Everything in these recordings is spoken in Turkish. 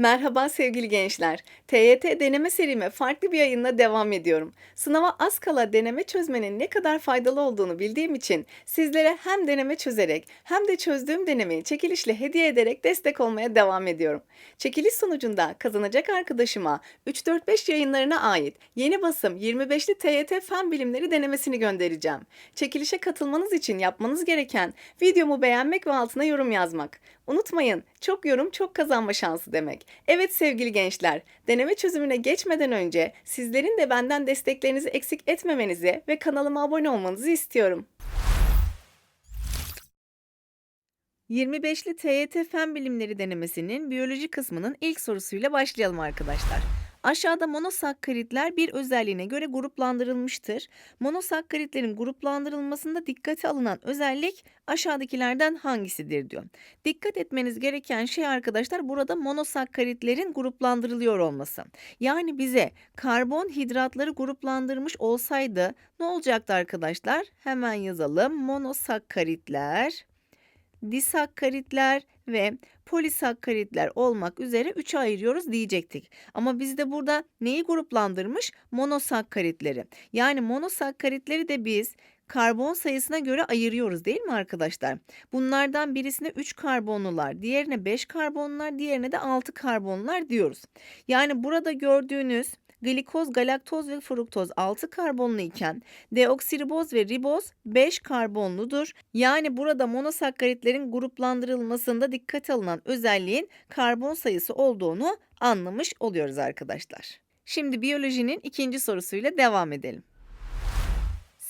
Merhaba sevgili gençler. TYT deneme serime farklı bir yayınla devam ediyorum. Sınava az kala deneme çözmenin ne kadar faydalı olduğunu bildiğim için sizlere hem deneme çözerek hem de çözdüğüm denemeyi çekilişle hediye ederek destek olmaya devam ediyorum. Çekiliş sonucunda kazanacak arkadaşıma 3-4-5 yayınlarına ait yeni basım 25'li TYT Fen Bilimleri denemesini göndereceğim. Çekilişe katılmanız için yapmanız gereken videomu beğenmek ve altına yorum yazmak. Unutmayın, çok yorum çok kazanma şansı demek. Evet sevgili gençler, deneme çözümüne geçmeden önce sizlerin de benden desteklerinizi eksik etmemenizi ve kanalıma abone olmanızı istiyorum. 25'li TYT Fen Bilimleri denemesinin biyoloji kısmının ilk sorusuyla başlayalım arkadaşlar. Aşağıda monosakkaritler bir özelliğine göre gruplandırılmıştır. Monosakkaritlerin gruplandırılmasında dikkate alınan özellik aşağıdakilerden hangisidir diyor. Dikkat etmeniz gereken şey arkadaşlar burada monosakkaritlerin gruplandırılıyor olması. Yani bize karbonhidratları gruplandırmış olsaydı ne olacaktı arkadaşlar? Hemen yazalım. Monosakkaritler disakkaritler ve polisakkaritler olmak üzere üçe ayırıyoruz diyecektik. Ama bizde burada neyi gruplandırmış? Monosakkaritleri. Yani monosakkaritleri de biz karbon sayısına göre ayırıyoruz değil mi arkadaşlar? Bunlardan birisine 3 karbonlular, diğerine 5 karbonlular, diğerine de 6 karbonlular diyoruz. Yani burada gördüğünüz glikoz, galaktoz ve fruktoz 6 karbonlu iken deoksiriboz ve riboz 5 karbonludur. Yani burada monosakkaritlerin gruplandırılmasında dikkate alınan özelliğin karbon sayısı olduğunu anlamış oluyoruz arkadaşlar. Şimdi biyolojinin ikinci sorusuyla devam edelim.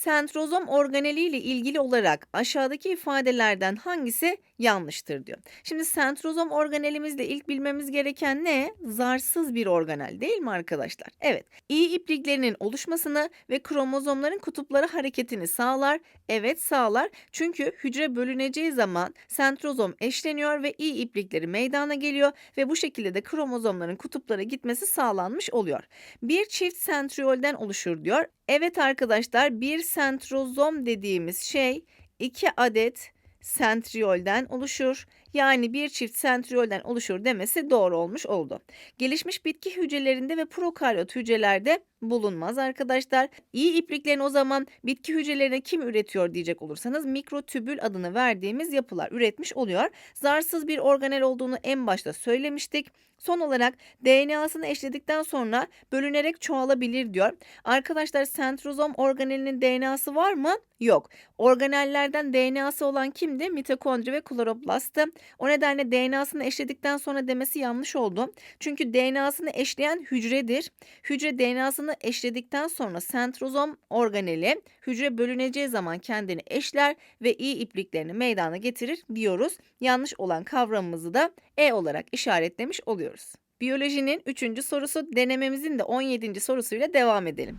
Sentrozom organeli ile ilgili olarak aşağıdaki ifadelerden hangisi yanlıştır diyor. Şimdi sentrozom organelimizde ilk bilmemiz gereken ne? Zarsız bir organel değil mi arkadaşlar? Evet. İyi ipliklerinin oluşmasını ve kromozomların kutupları hareketini sağlar. Evet sağlar. Çünkü hücre bölüneceği zaman sentrozom eşleniyor ve iyi iplikleri meydana geliyor ve bu şekilde de kromozomların kutuplara gitmesi sağlanmış oluyor. Bir çift sentriolden oluşur diyor. Evet arkadaşlar bir sentrozom dediğimiz şey iki adet sentriolden oluşur. Yani bir çift sentriolden oluşur demesi doğru olmuş oldu. Gelişmiş bitki hücrelerinde ve prokaryot hücrelerde bulunmaz arkadaşlar. İyi ipliklerini o zaman bitki hücrelerine kim üretiyor diyecek olursanız mikrotübül adını verdiğimiz yapılar üretmiş oluyor. Zarsız bir organel olduğunu en başta söylemiştik. Son olarak DNA'sını eşledikten sonra bölünerek çoğalabilir diyor. Arkadaşlar sentrozom organelinin DNA'sı var mı? Yok. Organellerden DNA'sı olan kimdi? Mitokondri ve kloroplasttı. O nedenle DNA'sını eşledikten sonra demesi yanlış oldu. Çünkü DNA'sını eşleyen hücredir. Hücre DNA'sını eşledikten sonra sentrozom organeli hücre bölüneceği zaman kendini eşler ve iyi ipliklerini meydana getirir diyoruz. Yanlış olan kavramımızı da E olarak işaretlemiş oluyoruz. Biyolojinin 3. sorusu denememizin de 17. sorusuyla devam edelim.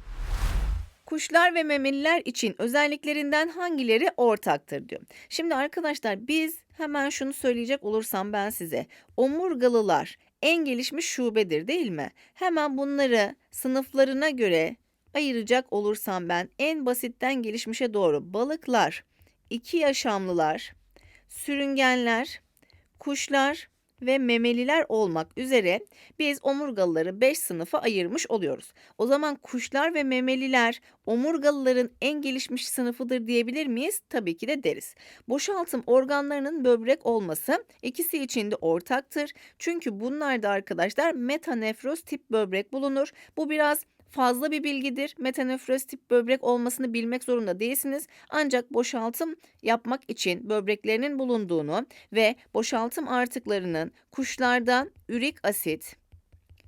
Kuşlar ve memeliler için özelliklerinden hangileri ortaktır diyor. Şimdi arkadaşlar biz hemen şunu söyleyecek olursam ben size. Omurgalılar en gelişmiş şubedir değil mi? Hemen bunları sınıflarına göre ayıracak olursam ben en basitten gelişmişe doğru balıklar, iki yaşamlılar, sürüngenler, kuşlar ve memeliler olmak üzere biz omurgalıları 5 sınıfa ayırmış oluyoruz. O zaman kuşlar ve memeliler omurgalıların en gelişmiş sınıfıdır diyebilir miyiz? Tabii ki de deriz. Boşaltım organlarının böbrek olması ikisi için de ortaktır. Çünkü bunlarda arkadaşlar metanefroz tip böbrek bulunur. Bu biraz fazla bir bilgidir. Metanefroz tip böbrek olmasını bilmek zorunda değilsiniz. Ancak boşaltım yapmak için böbreklerinin bulunduğunu ve boşaltım artıklarının kuşlarda ürik asit,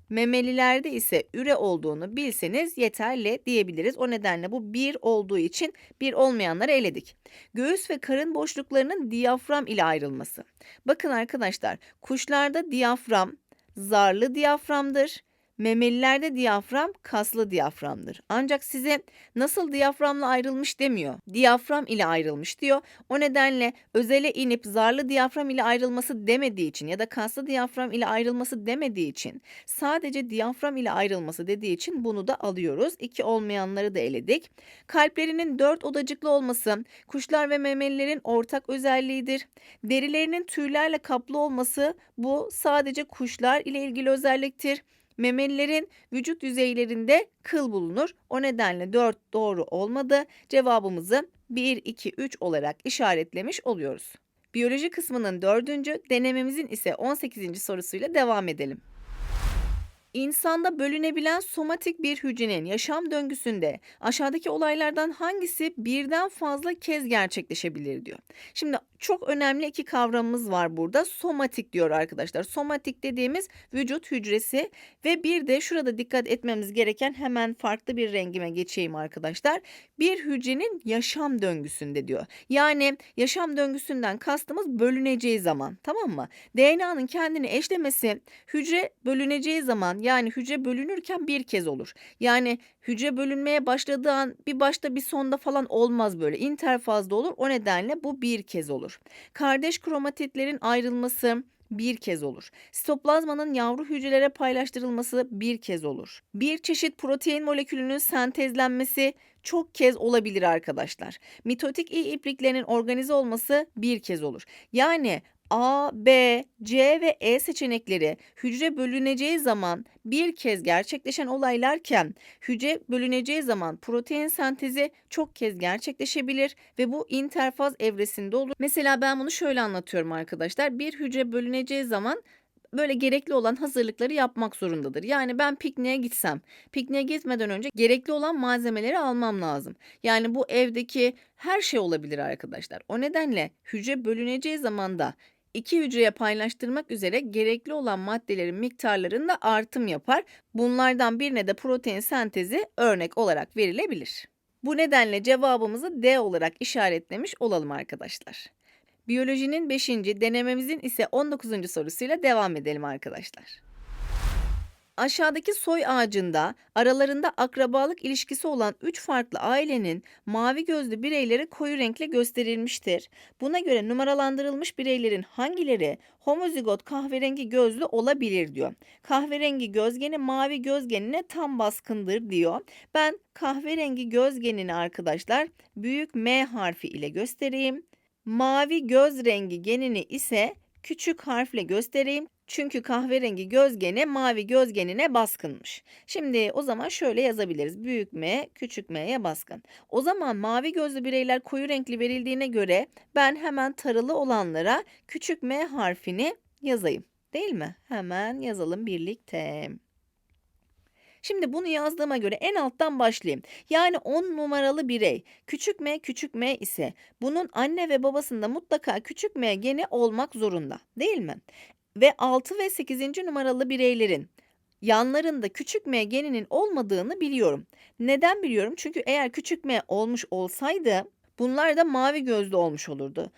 memelilerde ise üre olduğunu bilseniz yeterli diyebiliriz. O nedenle bu bir olduğu için bir olmayanları eledik. Göğüs ve karın boşluklarının diyafram ile ayrılması. Bakın arkadaşlar kuşlarda diyafram zarlı diyaframdır. Memelilerde diyafram kaslı diyaframdır. Ancak size nasıl diyaframla ayrılmış demiyor. Diyafram ile ayrılmış diyor. O nedenle özele inip zarlı diyafram ile ayrılması demediği için ya da kaslı diyafram ile ayrılması demediği için sadece diyafram ile ayrılması dediği için bunu da alıyoruz. İki olmayanları da eledik. Kalplerinin dört odacıklı olması kuşlar ve memelilerin ortak özelliğidir. Derilerinin tüylerle kaplı olması bu sadece kuşlar ile ilgili özelliktir. Memelilerin vücut yüzeylerinde kıl bulunur. O nedenle 4 doğru olmadı. Cevabımızı 1, 2, 3 olarak işaretlemiş oluyoruz. Biyoloji kısmının dördüncü, denememizin ise 18. sorusuyla devam edelim. İnsanda bölünebilen somatik bir hücrenin yaşam döngüsünde aşağıdaki olaylardan hangisi birden fazla kez gerçekleşebilir diyor. Şimdi çok önemli iki kavramımız var burada. Somatik diyor arkadaşlar. Somatik dediğimiz vücut hücresi ve bir de şurada dikkat etmemiz gereken hemen farklı bir rengime geçeyim arkadaşlar. Bir hücrenin yaşam döngüsünde diyor. Yani yaşam döngüsünden kastımız bölüneceği zaman tamam mı? DNA'nın kendini eşlemesi hücre bölüneceği zaman yani hücre bölünürken bir kez olur. Yani hücre bölünmeye başladığı an bir başta bir sonda falan olmaz böyle. İnterfazda olur. O nedenle bu bir kez olur. Kardeş kromatitlerin ayrılması bir kez olur. Sitoplazmanın yavru hücrelere paylaştırılması bir kez olur. Bir çeşit protein molekülünün sentezlenmesi çok kez olabilir arkadaşlar. Mitotik iyi ipliklerinin organize olması bir kez olur. Yani A, B, C ve E seçenekleri hücre bölüneceği zaman bir kez gerçekleşen olaylarken hücre bölüneceği zaman protein sentezi çok kez gerçekleşebilir ve bu interfaz evresinde olur. Mesela ben bunu şöyle anlatıyorum arkadaşlar. Bir hücre bölüneceği zaman böyle gerekli olan hazırlıkları yapmak zorundadır. Yani ben pikniğe gitsem, pikniğe gitmeden önce gerekli olan malzemeleri almam lazım. Yani bu evdeki her şey olabilir arkadaşlar. O nedenle hücre bölüneceği zaman da iki hücreye paylaştırmak üzere gerekli olan maddelerin miktarlarında artım yapar. Bunlardan birine de protein sentezi örnek olarak verilebilir. Bu nedenle cevabımızı D olarak işaretlemiş olalım arkadaşlar. Biyolojinin 5. denememizin ise 19. sorusuyla devam edelim arkadaşlar. Aşağıdaki soy ağacında aralarında akrabalık ilişkisi olan 3 farklı ailenin mavi gözlü bireyleri koyu renkle gösterilmiştir. Buna göre numaralandırılmış bireylerin hangileri homozigot kahverengi gözlü olabilir diyor. Kahverengi gözgeni mavi gözgenine tam baskındır diyor. Ben kahverengi gözgenini arkadaşlar büyük M harfi ile göstereyim. Mavi göz rengi genini ise küçük harfle göstereyim. Çünkü kahverengi gözgeni mavi gözgenine baskınmış. Şimdi o zaman şöyle yazabiliriz. Büyük M, küçük M'ye baskın. O zaman mavi gözlü bireyler koyu renkli verildiğine göre ben hemen taralı olanlara küçük M harfini yazayım. Değil mi? Hemen yazalım birlikte. Şimdi bunu yazdığıma göre en alttan başlayayım. Yani 10 numaralı birey küçük m küçük m ise bunun anne ve babasında mutlaka küçük m geni olmak zorunda değil mi? Ve 6 ve 8. numaralı bireylerin yanlarında küçük m geninin olmadığını biliyorum. Neden biliyorum? Çünkü eğer küçük m olmuş olsaydı bunlar da mavi gözlü olmuş olurdu.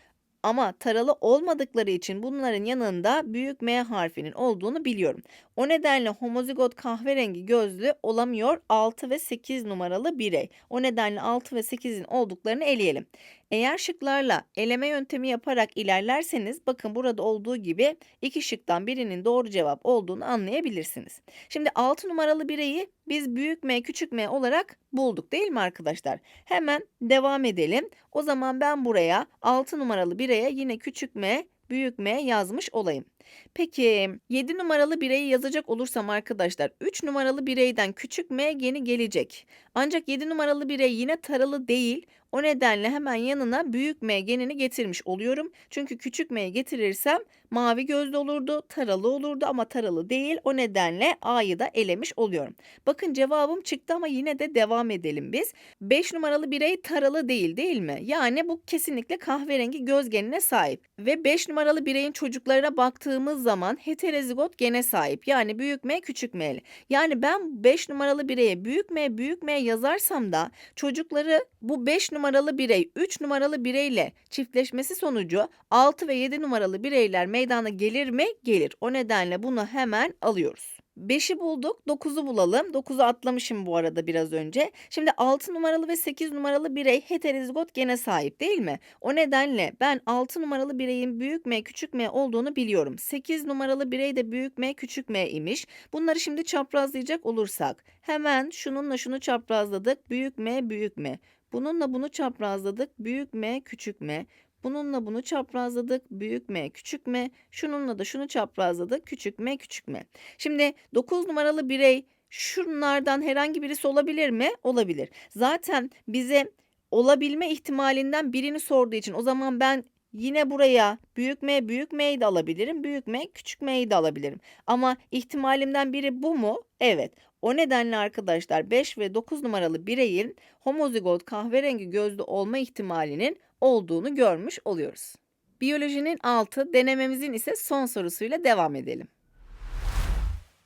Ama taralı olmadıkları için bunların yanında büyük M harfinin olduğunu biliyorum. O nedenle homozigot kahverengi gözlü olamıyor 6 ve 8 numaralı birey. O nedenle 6 ve 8'in olduklarını eleyelim. Eğer şıklarla eleme yöntemi yaparak ilerlerseniz bakın burada olduğu gibi iki şıktan birinin doğru cevap olduğunu anlayabilirsiniz. Şimdi 6 numaralı bireyi biz büyük M küçük M olarak bulduk değil mi arkadaşlar? Hemen devam edelim. O zaman ben buraya 6 numaralı bireye yine küçük M büyük M yazmış olayım. Peki 7 numaralı bireyi yazacak olursam arkadaşlar 3 numaralı bireyden küçük m geni gelecek. Ancak 7 numaralı birey yine taralı değil. O nedenle hemen yanına büyük M genini getirmiş oluyorum. Çünkü küçük M'yi getirirsem mavi gözlü olurdu, taralı olurdu ama taralı değil. O nedenle A'yı da elemiş oluyorum. Bakın cevabım çıktı ama yine de devam edelim biz. 5 numaralı birey taralı değil değil mi? Yani bu kesinlikle kahverengi göz genine sahip. Ve 5 numaralı bireyin çocuklarına baktığımız zaman heterozigot gene sahip. Yani büyük M küçük M. Yani ben 5 numaralı bireye büyük M büyük M yazarsam da çocukları bu 5 numaralı birey 3 numaralı bireyle çiftleşmesi sonucu 6 ve 7 numaralı bireyler meydana gelir mi? Gelir. O nedenle bunu hemen alıyoruz. 5'i bulduk. 9'u bulalım. 9'u atlamışım bu arada biraz önce. Şimdi 6 numaralı ve 8 numaralı birey heterozigot gene sahip değil mi? O nedenle ben 6 numaralı bireyin büyük M küçük M olduğunu biliyorum. 8 numaralı birey de büyük M küçük M imiş. Bunları şimdi çaprazlayacak olursak hemen şununla şunu çaprazladık. Büyük M büyük M. Bununla bunu çaprazladık. Büyük M küçük M. Bununla bunu çaprazladık. Büyük M, küçük M. Şununla da şunu çaprazladık. Küçük M, küçük M. Şimdi 9 numaralı birey şunlardan herhangi birisi olabilir mi? Olabilir. Zaten bize olabilme ihtimalinden birini sorduğu için o zaman ben yine buraya büyük M, büyük M'yi de alabilirim. Büyük M, küçük M'yi de alabilirim. Ama ihtimalimden biri bu mu? Evet. O nedenle arkadaşlar 5 ve 9 numaralı bireyin homozigot kahverengi gözlü olma ihtimalinin olduğunu görmüş oluyoruz. Biyolojinin 6, denememizin ise son sorusuyla devam edelim.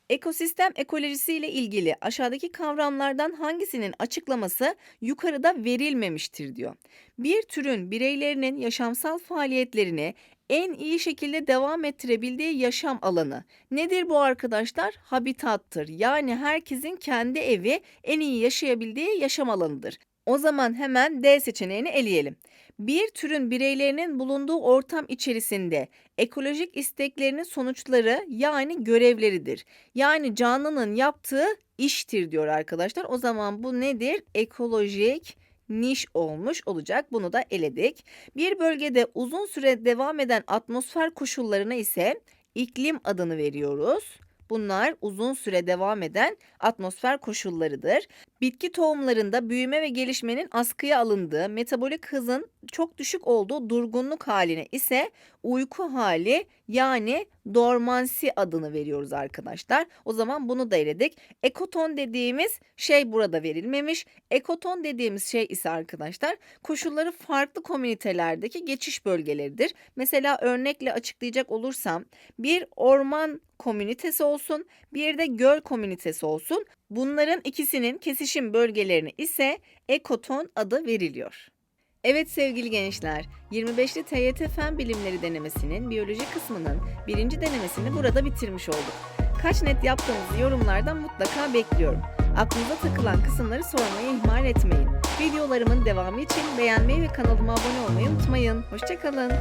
Ekosistem ekolojisi ile ilgili aşağıdaki kavramlardan hangisinin açıklaması yukarıda verilmemiştir diyor. Bir türün bireylerinin yaşamsal faaliyetlerini en iyi şekilde devam ettirebildiği yaşam alanı. Nedir bu arkadaşlar? Habitattır. Yani herkesin kendi evi en iyi yaşayabildiği yaşam alanıdır. O zaman hemen D seçeneğini eleyelim. Bir türün bireylerinin bulunduğu ortam içerisinde ekolojik isteklerinin sonuçları yani görevleridir. Yani canlının yaptığı iştir diyor arkadaşlar. O zaman bu nedir? Ekolojik niş olmuş olacak. Bunu da eledik. Bir bölgede uzun süre devam eden atmosfer koşullarına ise iklim adını veriyoruz. Bunlar uzun süre devam eden atmosfer koşullarıdır. Bitki tohumlarında büyüme ve gelişmenin askıya alındığı, metabolik hızın çok düşük olduğu durgunluk haline ise uyku hali yani dormansi adını veriyoruz arkadaşlar. O zaman bunu da eledik. Ekoton dediğimiz şey burada verilmemiş. Ekoton dediğimiz şey ise arkadaşlar koşulları farklı komünitelerdeki geçiş bölgeleridir. Mesela örnekle açıklayacak olursam bir orman komünitesi olsun, bir de göl komünitesi olsun. Bunların ikisinin kesişim bölgelerine ise ekoton adı veriliyor. Evet sevgili gençler, 25'li TYT Fen Bilimleri denemesinin biyoloji kısmının birinci denemesini burada bitirmiş olduk. Kaç net yaptığınızı yorumlardan mutlaka bekliyorum. Aklınıza takılan kısımları sormayı ihmal etmeyin. Videolarımın devamı için beğenmeyi ve kanalıma abone olmayı unutmayın. Hoşçakalın.